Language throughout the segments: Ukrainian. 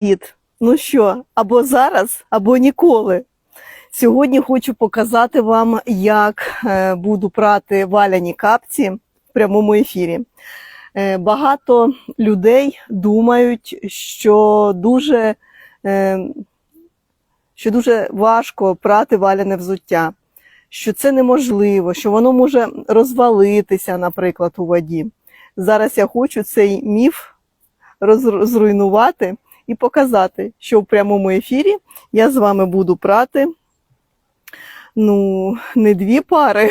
Привіт! Ну що, або зараз, або ніколи. Сьогодні хочу показати вам, як е, буду прати валяні капці в прямому ефірі. Е, Багато людей думають, що дуже, е, що дуже важко прати валяне взуття, що це неможливо, що воно може розвалитися, наприклад, у воді. Зараз я хочу цей міф роз- зруйнувати і показати, що в прямому ефірі я з вами буду прати. Ну, не дві пари.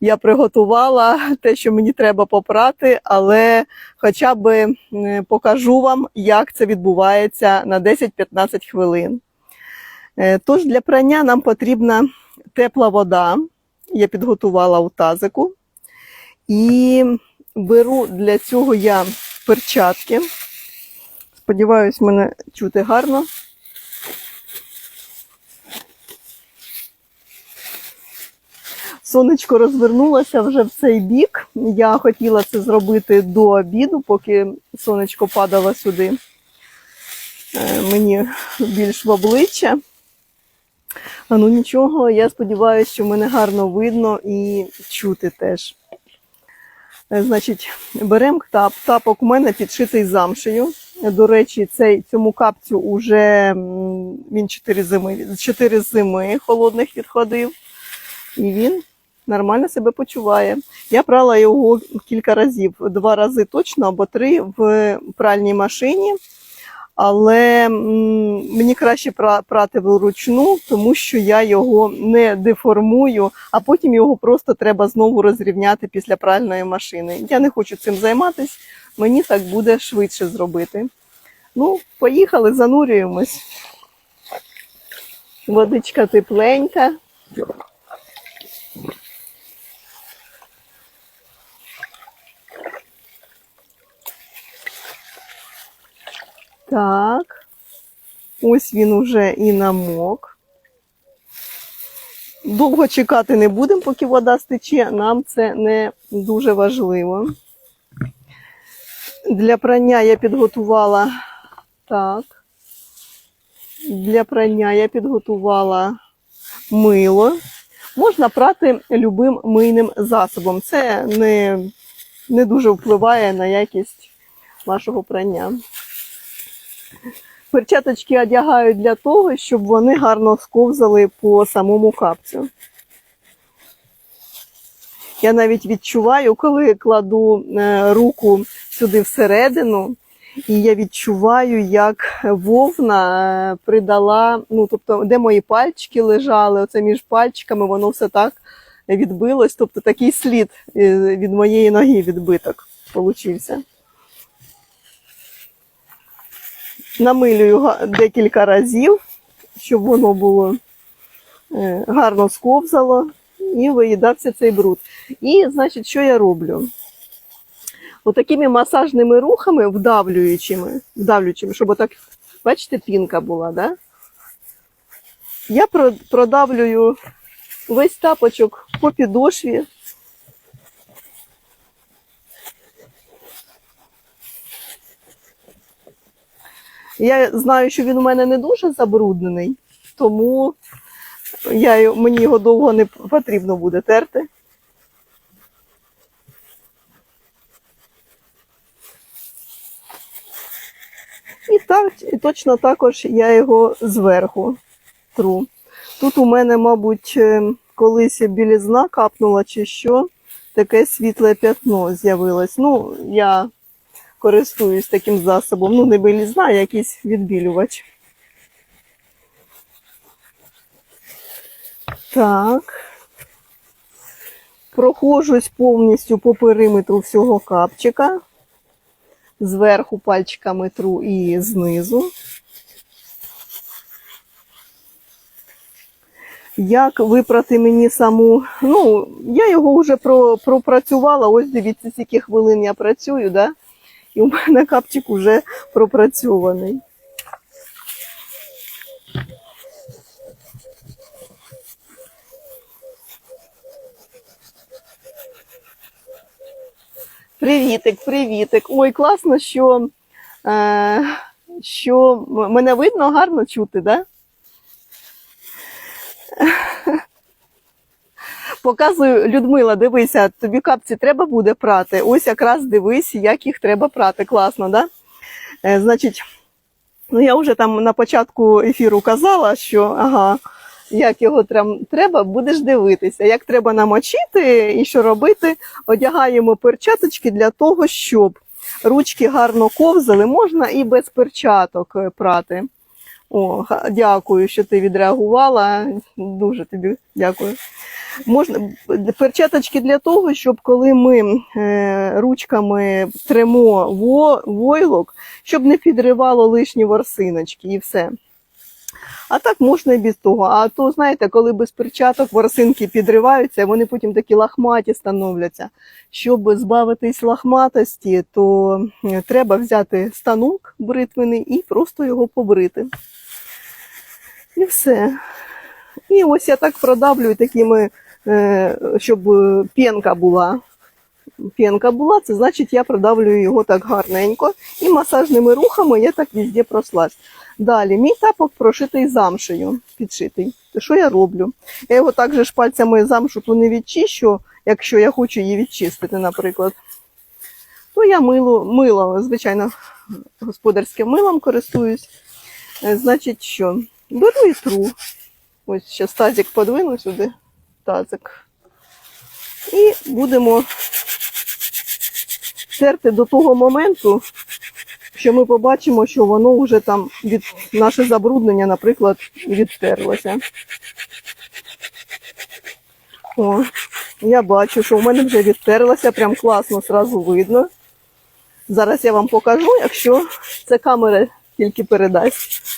Я приготувала те, що мені треба попрати, але хоча б е, покажу вам, як це відбувається на 10-15 хвилин. Е, Тож для прання нам потрібна тепла вода. Я підготувала у тазику. І беру для цього я перчатки. Сподіваюсь, мене чути гарно. Сонечко розвернулося вже в цей бік. Я хотіла це зробити до обіду, поки сонечко падало сюди. Е, Мені більш в обличчя. А ну нічого, я сподіваюся, що мене гарно видно і чути теж. Е, Значить, беремо тап. Тапок у мене підшитий замшею. До речі, цей, цьому капцю уже він 4 зими, 4 зими холодних відходив. І він нормально себе почуває. Я прала його кілька разів, два рази точно або три в пральній машині. Але мені краще прати вручну, тому що я його не деформую, а потім його просто треба знову розрівняти після пральної машини. Я не хочу цим займатися, мені так буде швидше зробити. Ну, поїхали, занурюємось. Водичка тепленька. Так. Ось він уже і намок. Довго чекати не будемо, поки вода стече. Нам це не дуже важливо. Для прання я підготувала так. Для прання я підготувала мило. Можна прати любим мийним засобом. Це не, не дуже впливає на якість вашого прання. Перчаточки одягають для того, щоб вони гарно сковзали по самому капцю. Я навіть відчуваю, коли кладу е, руку сюди всередину, і я відчуваю, як вовна е, придала, ну тобто, де мої пальчики лежали, оце між пальчиками, воно все так відбилось. Тобто такий слід е, від моєї ноги відбиток получився. Намилюю декілька разів, щоб воно було е, гарно сковзало і виїдався цей бруд. І, значить, що я роблю? Отакими масажними рухами, вдавлюючими, вдавлюючими, щоб отак, бачите, пінка була, да? Я продавлюю весь тапочок по підошві. Я знаю, що він у мене не дуже забруднений, тому я, мені його довго не потрібно буде терти. І так, і точно також я його зверху тру. Тут у мене, мабуть, е, колись білізна капнула чи що, таке світле п'ятно з'явилось. Ну, я користуюсь таким засобом. Ну, не білізна, а якийсь відбілювач. Так. Прохожусь повністю по периметру всього капчика. Зверху пальчиками тру і знизу. Як випрати мені саму, ну, я його вже пропрацювала, ось дивіться, скільки хвилин я працюю, да? І у мене капчик уже пропрацьований. Привітик, привітик. Ой, класно, що е, що мене видно гарно чути, да? Показую, Людмила, дивися, тобі капці треба буде прати. Ось якраз дивись, як їх треба прати. Класно, да? Е, значить, ну я вже там на початку ефіру казала, що ага, як його треба, будеш дивитися, як треба намочити і що робити. Одягаємо перчаточки для того, щоб ручки гарно ковзали, можна і без перчаток е, прати. О, дякую, що ти відреагувала. Дуже тобі дякую. Можна перчаточки для того, щоб коли ми е, ручками тремо во, войлок, щоб не підривало лишні ворсиночки і все. А так можна і без того. А то, знаєте, коли без перчаток ворсинки підриваються, вони потім такі лахматі становляться. Щоб збавитись лахматості, то е, треба взяти станок бритвений і просто його побрити. І все. І ось я так продавлюю такими, е, щоб е, пінка була. Пінка була, це значить я продавлюю його так гарненько. І масажними рухами я так везде прослась. Далі, мій тапок прошитий замшею, підшитий. То що я роблю? Я його також пальцями замшу ту не відчищу, якщо я хочу її відчистити, наприклад. То я мило, мило, звичайно, господарським милом користуюсь. Е, Значить, що? Беру і тру. Ось зараз тазик подвину сюди, тазик. І будемо терти до того моменту, що ми побачимо, що воно вже там від наше забруднення, наприклад, відтерлося. О, я бачу, що в мене вже відтерлося, прям класно зразу видно. Зараз я вам покажу, якщо це камера тільки передасть.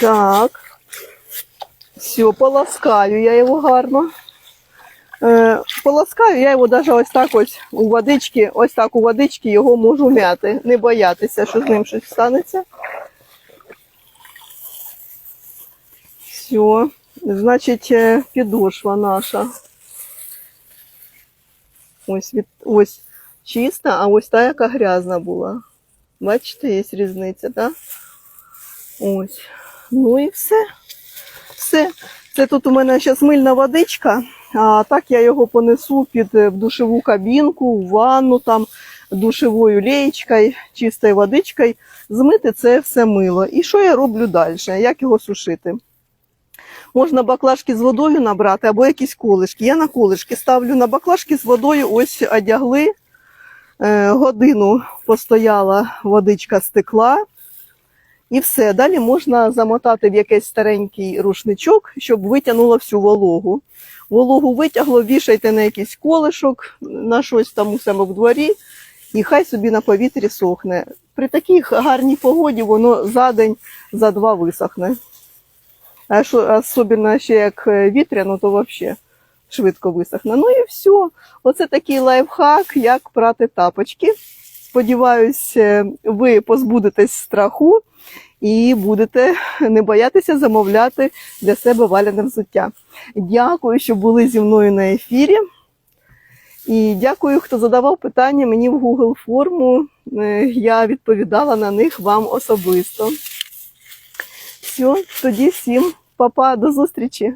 Так. Все, полоскаю я його гарно. Е, полоскаю я його навіть ось так ось у водички, ось так у водички його можу мяти. Не боятися, що з ним щось станеться. Все. Значить, е, підошва наша. Ось, від, ось чиста, а ось та, яка грязна була. Бачите, є різниця, так? Ось. Ну і все. Все. Це тут у мене зараз мильна водичка, а так я його понесу під е, в душову кабінку, в ванну там душевою леєчкою, чистою водичкою. Змити це все мило. І що я роблю далі? Як його сушити? Можна баклажки з водою набрати або якісь колишки. Я на колишки ставлю на баклажки з водою, ось одягли. Е, годину постояла, водичка стекла. І все. Далі можна замотати в якийсь старенький рушничок, щоб витягнуло всю вологу. Вологу витягло, вішайте на якийсь колишок, на щось там у себе в дворі, і хай собі на повітрі сохне. При такій гарній погоді воно за день, за два висохне. А що особливо ще як е, вітряно, то взагалі швидко висохне. Ну і все. Оце такий лайфхак, як прати тапочки. Сподіваюсь, ви позбудетесь страху і будете не боятися замовляти для себе валяне взуття. Дякую, що були зі мною на ефірі. І дякую, хто задавав питання мені в Google форму. Е, Я відповідала на них вам особисто. Все, тоді всім, папа, до зустрічі!